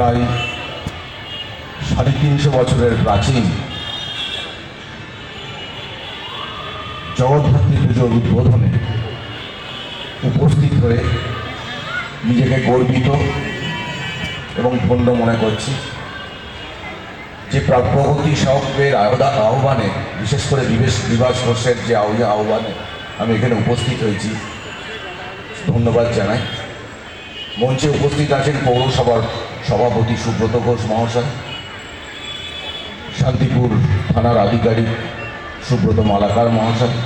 প্রায় সাড়ে তিনশো বছরের প্রাচীন জগদ্ধাত্রী পুজোর উদ্বোধনে উপস্থিত হয়ে নিজেকে গর্বিত এবং ধন্য মনে করছি যে প্রগতি সবের আহ্বানে, বিশেষ করে বিবেশ বিভাস ঘোষের যে আহ্বা- আহ্বানে আমি এখানে উপস্থিত হয়েছি। ধন্যবাদ জানাই। মঞ্চে উপস্থিত আছেন পৌরসভার সভাপতি সুব্রত ঘোষ মহাশয়, শান্তিপুর থানার আধিকারিক সুব্রত মালাকার মহাশয়,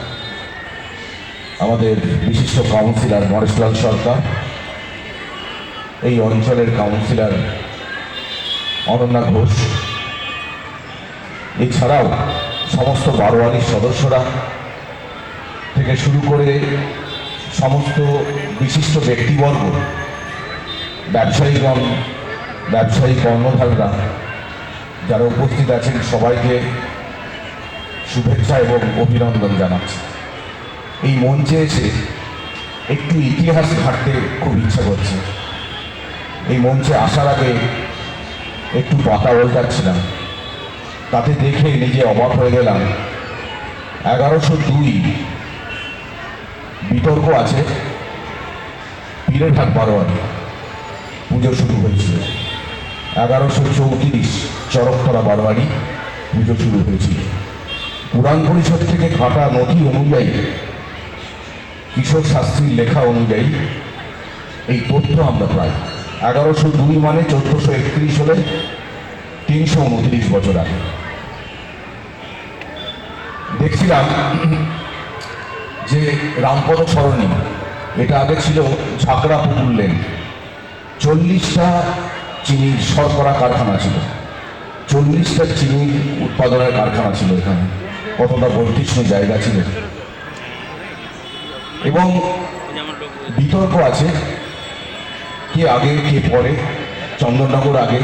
আমাদের বিশিষ্ট কাউন্সিলর মরেশলাল সরকার, এই অঞ্চলের কাউন্সিলর অনন্যা ঘোষ, এছাড়াও সমস্ত বারোয়ারির সদস্যরা থেকে শুরু করে সমস্ত বিশিষ্ট ব্যক্তিবর্গ ব্যবসায়ীগণ ব্যবসায়ী কর্মধাররা যারা উপস্থিত আছেন, সবাইকে শুভেচ্ছা এবং অভিনন্দন জানাচ্ছি। এই মঞ্চে এসে একটু ইতিহাস ঘাটতে খুব ইচ্ছা করছে। এই মঞ্চে আসার আগে একটু পাতা উল্টাচ্ছিলাম। তাতে দেখে নিজে অবাক হয়ে গেলাম। এগারোশো দুই বিতর্ক আছে, পীরের ভাগ বারোয়ারি পুজো শুরু হয়েছিল। এগারোশো চৌত্রিশ চরকতলা বারোয়ারি পুজো শুরু হয়েছিল। পুরাণ পরিষদ থেকে ঘাটা নথি অনুযায়ী, কিশোর শাস্ত্রীর লেখা অনুযায়ী এই তথ্য আমরা প্রায় এগারোশো দুই মানে চোদ্দোশো একত্রিশ হলে তিনশো উনত্রিশ বছর আগে। দেখছিলাম যে রামপদ সরণি এটা আগে ছিল ঝাঁকড়া পুকুর লেন। চল্লিশটা চিনির শর্করা কারখানা ছিল। চল্লিশটা চিনি উৎপাদনের কারখানা ছিল এখানে। কতটা বৈতিষ্ণ জায়গা ছিল। এবং বিতর্ক আছে, কে আগে, কে পরে, চন্দননগর আগে